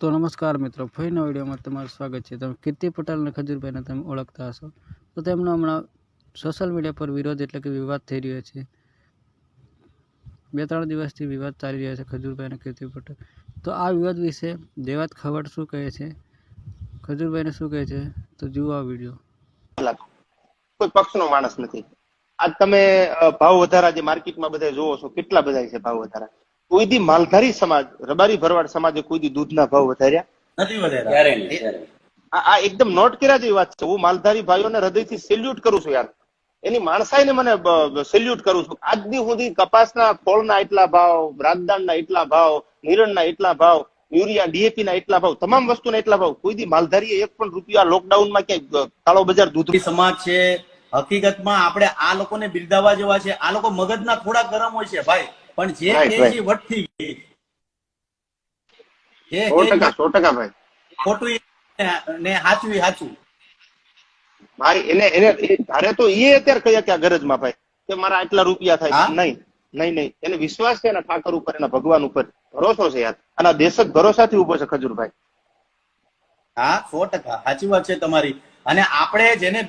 તો નમસ્કાર મિત્રો, ફરીના વિડીયોમાં તમારું સ્વાગત છે. તમે કીર્તિ પટેલ ખજૂરભાઈને તમે ઓળખતા હશો. તો તેમનો હમણાં સોશિયલ મીડિયા પર વિરોધ એટલે કે વિવાદ થઈ રહ્યો છે. બે ત્રણ દિવસથી વિવાદ ચાલી રહ્યો છે ખજૂરભાઈ અને કીર્તિ પટેલ. તો આ વિવાદ વિશે દેવાત ખવડ શું કહે છે? ખજૂરભાઈને શું કહે છે? તો જુઓ આ વીડિયો. કોઈ પક્ષનો માણસ નથી. આજ તમે ભાવ વધારા જે માર્કેટમાં બધા જોવો છો, કેટલા બધા છે ભાવ વધારા? કોઈ દી માલધારી સમાજ રબારી ભરવાડ સમાજે કોઈ દી દૂધના ભાવ વધાર્યા? નથી વધારે ક્યારે નહીં ક્યારે નહીં. આ આ એકદમ નોટ કર્યા જેવી વાત છે. હું માલધારી ભાઈઓને હૃદયથી સેલ્યુટ કરું છું યાર. એની માણસાઈને મને સેલ્યુટ કરું છું. આજ દી સુધી કપાસના ફળના એટલા ભાવ રાજદાનના એટલા ભાવ નિરણના એટલા ભાવ યુરિયા ડીએપી ના એટલા ભાવ તમામ વસ્તુના એટલા ભાવ. કોઈ દી માલધારીએ એક પણ રૂપિયા લોકડાઉનમાં ક્યાંય ક્યાંક કાળો બજાર દૂધ સમાજ છે. હકીકતમાં આપણે આ લોકોને બિરદાવવા જેવા છે. આ લોકો મગજના થોડા ગરમ હોય છે ભાઈ. પણ જે કે છે વટથી ગઈ. જે સો ટકા સો ટકા ભાઈ. ખોટું ને એ સાચું મારી એને એને ધારે તો એ અત્યારે કયા ક્યાં ગરજમાં ભાઈ કે મારા આટલા રૂપિયા થાય? નહીં નહીં નહીં. એને વિશ્વાસ છે એના ઠાકર ઉપર એના ભગવાન ઉપર. ભરોસો છે યાર. અને દેશ જ ભરોસાથી ઊભો છે ખજૂરભાઈ. હા સો ટકા. સાચી વાત છે તમારી. અને આપણે જેને